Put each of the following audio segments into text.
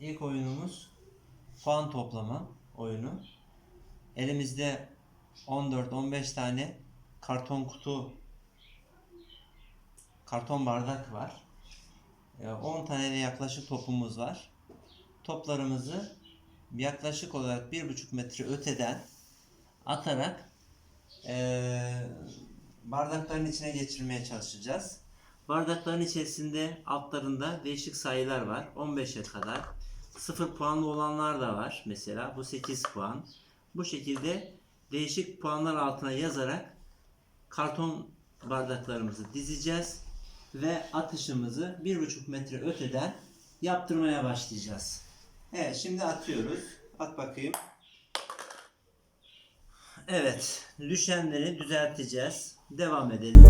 ilk oyunumuz puan toplama oyunu. Elimizde 14-15 tane karton kutu karton bardak var. Ee, 10 tane de yaklaşık topumuz var. Toplarımızı yaklaşık olarak 1,5 metre öteden atarak eee, bardakların içine geçirmeye çalışacağız. Bardakların içerisinde altlarında değişik sayılar var. 15'e kadar. 0 puanlı olanlar da var. Mesela bu 8 puan. Bu şekilde değişik puanlar altına yazarak karton bardaklarımızı dizeceğiz ve atışımızı 1,5 metre öteden yaptırmaya başlayacağız. Evet şimdi atıyoruz. At bakayım. Evet, düşenleri düzelteceğiz. Devam edelim.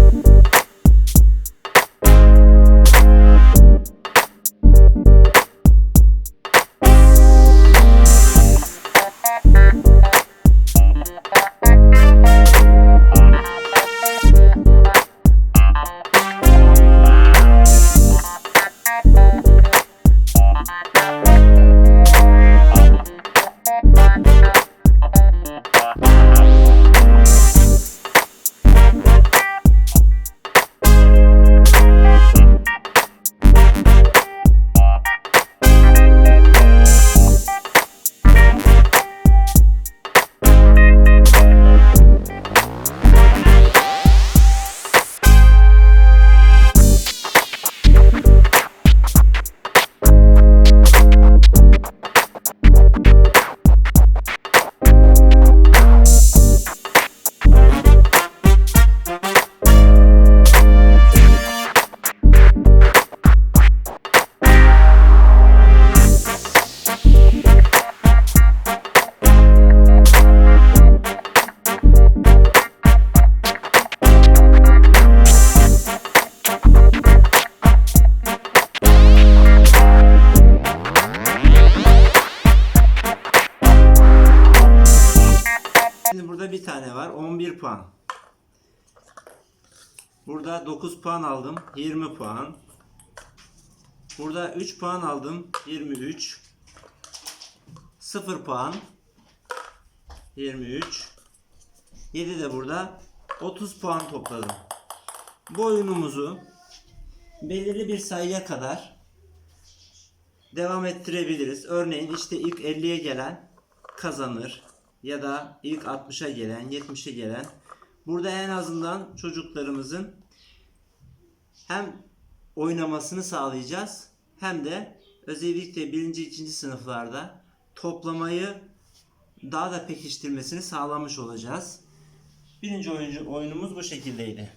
Burada bir tane var. 11 puan. Burada 9 puan aldım. 20 puan. Burada 3 puan aldım. 23. 0 puan. 23. 7 de burada. 30 puan topladım. Bu oyunumuzu belirli bir sayıya kadar devam ettirebiliriz. Örneğin işte ilk 50'ye gelen kazanır ya da ilk 60'a gelen, 70'e gelen. Burada en azından çocuklarımızın hem oynamasını sağlayacağız hem de özellikle 1. 2. sınıflarda toplamayı daha da pekiştirmesini sağlamış olacağız. Birinci oyuncu oyunumuz bu şekildeydi.